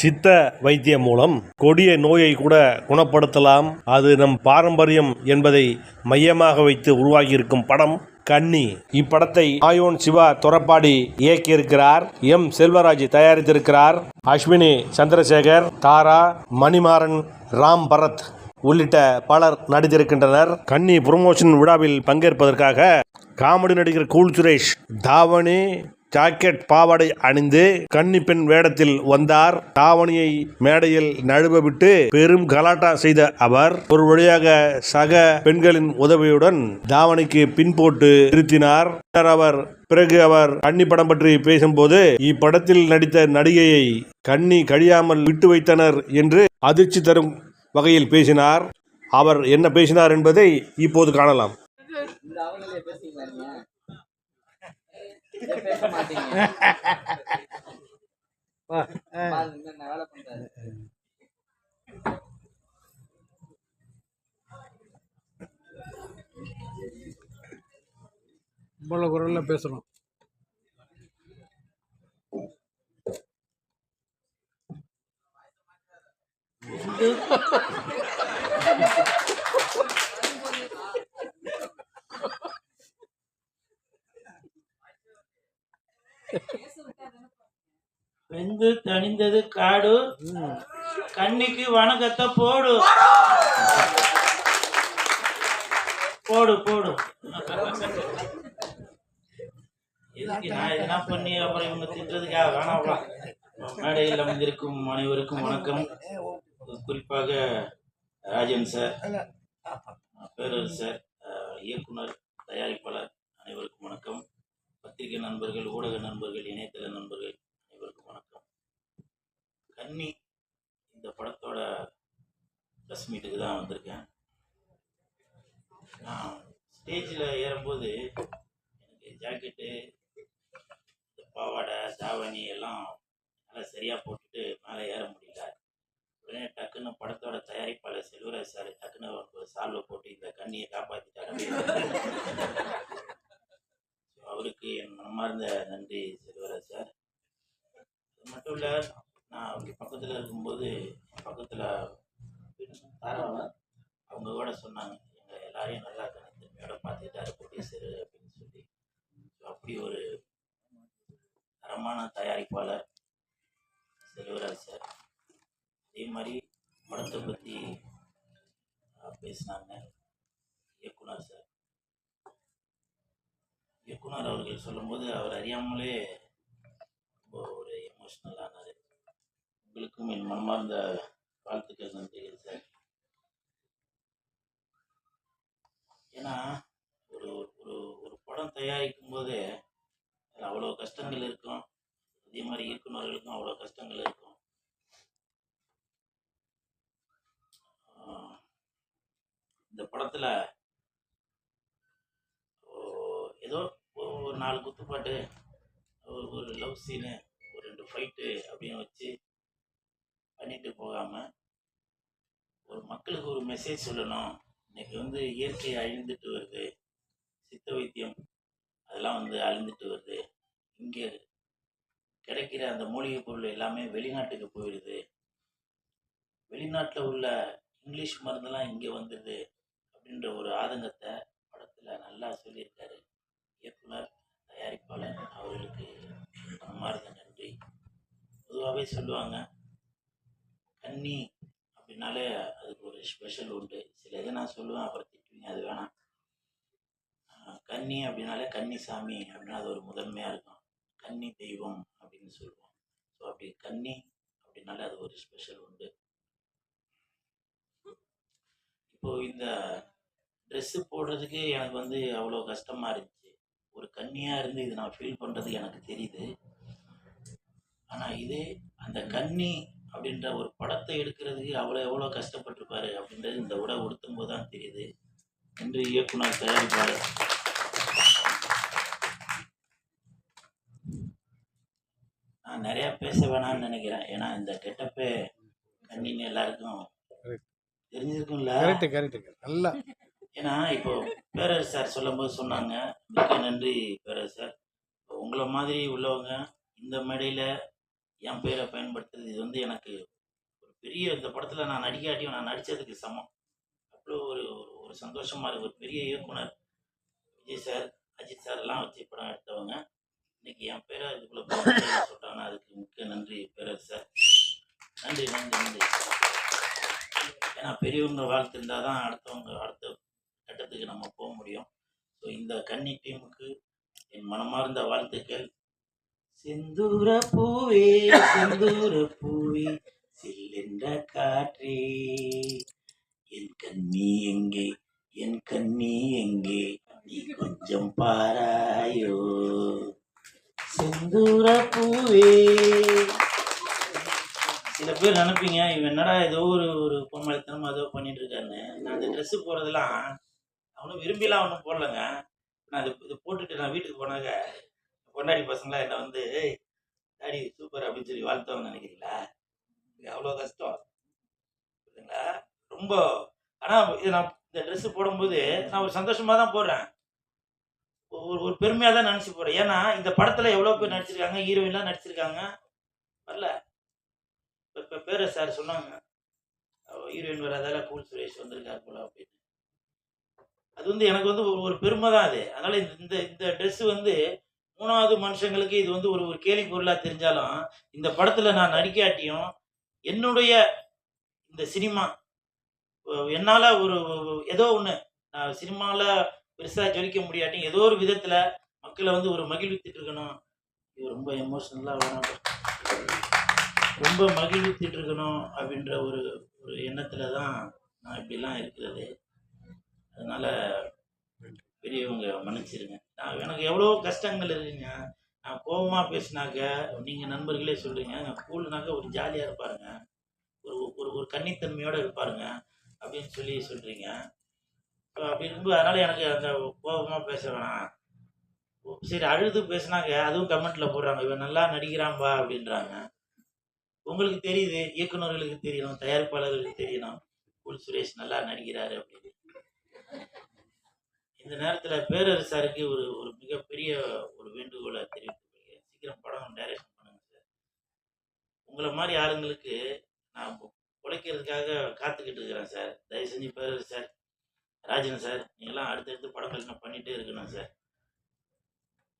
சித்த வைத்தியம் மூலம் கொடிய நோயை கூட குணப்படுத்தலாம். அது நம் பாரம்பரியம் என்பதை மையமாக வைத்து உருவாகியிருக்கும் படம் கன்னி. இப்படத்தை ஆயோன் சிவா தொரப்பாடி இயக்கியிருக்கிறார். எம். செல்வராஜ் தயாரித்திருக்கிறார். அஸ்வினி சந்திரசேகர் தாரா மணிமாறன் ராம் பரத் உள்ளிட்ட பலர் நடித்திருக்கின்றனர். கன்னி புரமோஷன் விழாவில் பங்கேற்பதற்காக காமெடி நடிகர் கூல் சுரேஷ் தாவணி ஜாக்கெட் பாவாடை அணிந்து கன்னி பெண் வேடத்தில் வந்தார். தாவணியை மேடையில் நழுவ விட்டு பெரும் கலாட்டா செய்த அவர் ஒரு வழியாக சக பெண்களின் உதவியுடன் தாவணிக்கு பின் போட்டு நிறுத்தினார். அவர் பிறகு அவர் கன்னி படம் பற்றி பேசும்போது இப்படத்தில் நடித்த நடிகையை கன்னி கழியாமல் விட்டு வைத்தனர் என்று அதிர்ச்சி தரும் வகையில் பேசினார். அவர் என்ன பேசினார் என்பதை இப்போது காணலாம் இந்த அவங்களே பேசுறீங்களா நீங்க இதை பேச மாட்டீங்க வேலை பண்றாரு இவ்வளோ குரலில் பேசணும் வெந்து தணிந்தது காடு. கண்ணிக்கு வணக்கத்தை போடு. போடு போடு. எதுக்கு நான் எதனா பண்ணி அப்புறம் இவங்க திட்டுறதுக்காக வேணாம்ப்பா மேடையில் அமைந்திருக்கும் அனைவருக்கும் வணக்கம். குறிப்பாக ராஜன் சார் பேரர் சார் இயக்குனர் தயாரிப்பாளர் அனைவருக்கும் வணக்கம். பத்திரிகை நண்பர்கள் ஊடக நண்பர்கள் இணையதள நண்பர்கள் அனைவருக்கும் வணக்கம். கன்னி இந்த படத்தோட ப்ரெஸ் மீட்டுக்கு தான் வந்திருக்கேன். நான் ஸ்டேஜில் ஏறும்போது எனக்கு ஜாக்கெட்டு இந்த பாவாடை தாவணி எல்லாம் நல்லா சரியாக போட்டுட்டு மேலே ஏற முடியல. உடனே டக்குன்னு படத்தோட தயாரிப்பாளர் செல்வராஜ் சார் டக்குன்னு ஒரு சால்வை போட்டு இந்த கண்ணியை காப்பாற்றிட்டாரு அவருக்கு என் மனமார்ந்த நன்றி செல்வராஜ் சார். அது மட்டும் இல்லை நான் அவங்க பக்கத்தில் இருக்கும்போது பக்கத்தில் அவங்க கூட சொன்னாங்க. எங்கள் எல்லாரையும் நல்லா கணித்தன்மையோட பார்த்துக்கிட்டாரு ப்ரொடியூசர் அப்படின்னு சொல்லி. அப்படி ஒரு தரமான தயாரிப்பாளர் செல்வராஜ் சார். அதே மாதிரி படத்தை பற்றி பேசினாங்க இயக்குனர் சார். இயக்குனர் அவர்கள் சொல்லும்போது அவர் அறியாமலே ரொம்ப ஒரு எமோஷ்னல் ஆனார். உங்களுக்கும் என் மனமார்ந்த வாழ்த்துக்கள் நன்றிகள் சார் ஏன்னா ஒரு ஒரு ஒரு படம் தயாரிக்கும் போது அவ்வளோ கஷ்டங்கள் இருக்கும். அதே மாதிரி இயக்குநர்களுக்கும் அவ்வளோ கஷ்டங்கள் இருக்கும். இந்த படத்தில் ஏதோ ஒரு நாலு குத்துப்பாட்டு ஒரு ஒரு லவ் சீனு ஒரு ரெண்டு ஃபைட்டு அப்படின்னு வச்சு பண்ணிட்டு போகாமல் ஒரு மக்களுக்கு ஒரு மெசேஜ் சொல்லணும். இன்னைக்கு வந்து இயற்கை அழிந்துட்டு வருது. சித்த வைத்தியம் அதெல்லாம் வந்து அழிந்துட்டு வருது. இங்கே கிடைக்கிற அந்த மூலிகை பொருள் எல்லாமே வெளிநாட்டுக்கு போயிடுது. வெளிநாட்டில் உள்ள இங்கிலீஷ் மருந்தெல்லாம் இங்கே வந்துடுது அப்படின்ற ஒரு ஆதங்கத்தை படத்தில் நல்லா சொல்லியிருக்காரு. இயக்குனர் தயாரிப்பாளர் அவர்களுக்கு மனமார்ந்த நன்றி. பொதுவாகவே சொல்லுவாங்க தண்ணி அப்படின்னாலே அதுக்கு ஒரு ஸ்பெஷல் உண்டு சில இதை நான் சொல்லுவேன் அப்புறம் திட்டுவீங்க அது வேணாம். கன்னி அப்படின்னாலே கன்னிசாமி அப்படின்னா அது ஒரு முதன்மையாக இருக்கும். கன்னி தெய்வம் அப்படின்னு சொல்லுவோம். ஸோ அப்படி கன்னி அப்படின்னாலே அது ஒரு ஸ்பெஷல் உண்டு இப்போ இந்த ட்ரெஸ்ஸு போடுறதுக்கு எனக்கு வந்து அவ்வளோ கஷ்டமாக இருந்துச்சு. ஒரு கன்னியாக இருந்து இது நான் ஃபீல் பண்ணுறது எனக்கு தெரியுது. ஆனால் இதே அந்த கன்னி அப்படின்ற ஒரு படத்தை எடுக்கிறதுக்கு அவ்வளோ எவ்வளோ கஷ்டப்பட்டிருப்பாரு அப்படின்றது இந்த உடை உடுத்தும் போது தான் தெரியுது. என்று இயக்குனர் தயாரிப்பாளர். நான் நிறையா பேச வேணாம்னு நினைக்கிறேன். ஏன்னா இந்த கெட்டப்பே கண்ணின்னு எல்லாருக்கும் தெரிஞ்சிருக்கும்ல. கரெக்டு கரெக்டு நல்லா ஏன்னா இப்போ பேரரசு சார் சொல்லும்போது சொன்னாங்க. மிக்க நன்றி பேரரசு சார். உங்களை மாதிரி உள்ளவங்க இந்த மேடையில் என் பேரை பயன்படுத்துறது. இது வந்து எனக்கு ஒரு பெரிய இந்த படத்தில் நான் நடிக்காட்டியும் நான் நடித்ததுக்கு சமம். அவ்வளோ ஒரு ஒரு- ஒரு சந்தோஷமாக இருக்குது ஒரு பெரிய இயக்குனர் விஜய் சார் அஜித் சார் எல்லாம் வச்சு படம் எடுத்தவங்க. இன்னைக்கு என் பேரை இதுக்குள்ளே சொல்லிட்டாங்கன்னா அதுக்கு முக்கிய நன்றி பேரர் சார். நன்றி நன்றி நன்றி. ஏன்னா பெரியவங்க வாழ்த்து இருந்தால் தான் அடுத்தவங்க அடுத்த கட்டத்துக்கு நம்ம போக முடியும். ஸோ இந்த கன்னி டீமுக்கு என் மனமார்ந்த வாழ்த்துக்கள். செந்தூர பூவே செந்தூர பூவே சில்லென்ற காற்றே. என் கண்ணி எங்கே என் கண்ணி எங்கே நீ கொஞ்சம் பாராயோ. செந்தூர பூவே. சில பேர் நினைப்பீங்க இவன் என்னடா ஏதோ ஒரு ஒரு பொம்மலைத்தனமா ஏதோ பண்ணிட்டு இருக்காருன்னு நான் அந்த ட்ரெஸ்ஸு போடுறதெல்லாம் அவனும் விரும்பிலாம் ஒன்றும் போடலைங்க. நான் அது இது போட்டுட்டு நான் வீட்டுக்கு போனாக்க பொண்டாடி பசங்களாம் என்னை வந்து "ஏய், டாடி சூப்பர் அப்படின்னு சொல்லி வாழ்த்தவங்க நினைக்கிறீங்களா? இது அவ்வளோ கஷ்டம். புரியுதுங்களா? ரொம்ப ஆனால் இது நான் இந்த ட்ரெஸ்ஸு போடும்போது நான் ஒரு சந்தோஷமாக தான் போடுறேன். ஒரு ஒரு பெருமையாக தான் நினச்சி போகிறேன் ஏன்னா இந்த படத்தில் எவ்வளோ பேர் நடிச்சிருக்காங்க ஹீரோயின்லாம் நடிச்சிருக்காங்க. வரல. இப்போ பேர சார் சொன்னாங்க ஹீரோயின் வராதால கூல் சுரேஷ் வந்திருக்காரு போல அப்படின்னு. அது வந்து எனக்கு வந்து ஒரு ஒரு பெருமை தான் அது. அதனால் இந்த இந்த இந்த ட்ரெஸ்ஸு வந்து மூணாவது மனுஷங்களுக்கு இது வந்து ஒரு ஒரு கேலி பொருளாக தெரிஞ்சாலும் இந்த படத்தில் நான் நடிக்காட்டியும் என்னுடைய இந்த சினிமா என்னால் ஒரு ஏதோ ஒன்று நான் சினிமாவில் பெருசாக ஜொலிக்க முடியாட்டியும் ஏதோ ஒரு விதத்தில் மக்களை வந்து ஒரு மகிழ்வித்துட்டு இருக்கணும். இது ரொம்ப எமோஷ்னலாக வரும். ரொம்ப மகிழ்வித்துட்டு இருக்கணும் அப்படின்ற ஒரு ஒரு எண்ணத்தில் தான் நான் இப்படிலாம் இருக்கிறது. அதனால் பெரியவங்க மன்னிச்சிருங்க. நான் எனக்கு எவ்வளோ கஷ்டங்கள் இருக்குங்க. நான் கோபமாக பேசினாக்க நீங்கள் நண்பர்களே சொல்கிறீங்க கூல்னாக்க ஒரு ஜாலியாக இருப்பாருங்க. ஒரு ஒரு ஒரு கன்னித்தன்மையோடு இருப்பாருங்க. அப்படின்னு சொல்லி சொல்கிறீங்க அப்படி இருக்கும்போது அதனால் எனக்கு அந்த கோபமாக பேச வேணாம். சரி அழுது பேசினாங்க அதுவும் கமெண்ட்டில் போடுறாங்க. இவன் நல்லா நடிக்கிறான்பா அப்படின்றாங்க. உங்களுக்கு தெரியுது இயக்குனர்களுக்கு தெரியணும் தயாரிப்பாளர்களுக்கு தெரியணும். குல் சுரேஷ் நல்லா நடிக்கிறாரு அப்படின்னு. இந்த நேரத்தில் பேரரசாருக்கு ஒரு ஒரு மிகப்பெரிய ஒரு வேண்டுகோளை தெரிவித்துக்கிறேன் சீக்கிரம் படம் டைரக்ஷன் பண்ணுங்க சார். உங்களை மாதிரி ஆளுங்களுக்கு நான் உழைக்கிறதுக்காக காத்துக்கிட்டு இருக்கிறேன் சார். தயவு செஞ்சு பேரரசு சார் ராஜன் சார் நீங்களாம் அடுத்தடுத்து படங்கள் நான் பண்ணிகிட்டே இருக்கணும் சார்.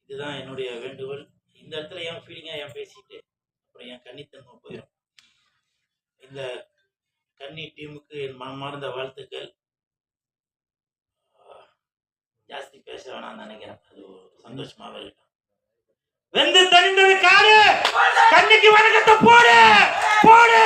இதுதான் என்னுடைய வேண்டுகோள். இந்த இடத்துல ஏன் ஃபீலிங்காக ஏன் பேசிட்டு அப்புறம் என் கன்னித்தன்மை போயிடும் இந்த கன்னி டீமுக்கு என் மனமார்ந்த வாழ்த்துக்கள். பேசுறானான்னு நினைக்கிறேன். அது சந்தோஷமாவே இருக்கட்டும் வெந்து தனிந்தது காரு கண்ணுக்கு வணக்கத்தை போடு. போடு.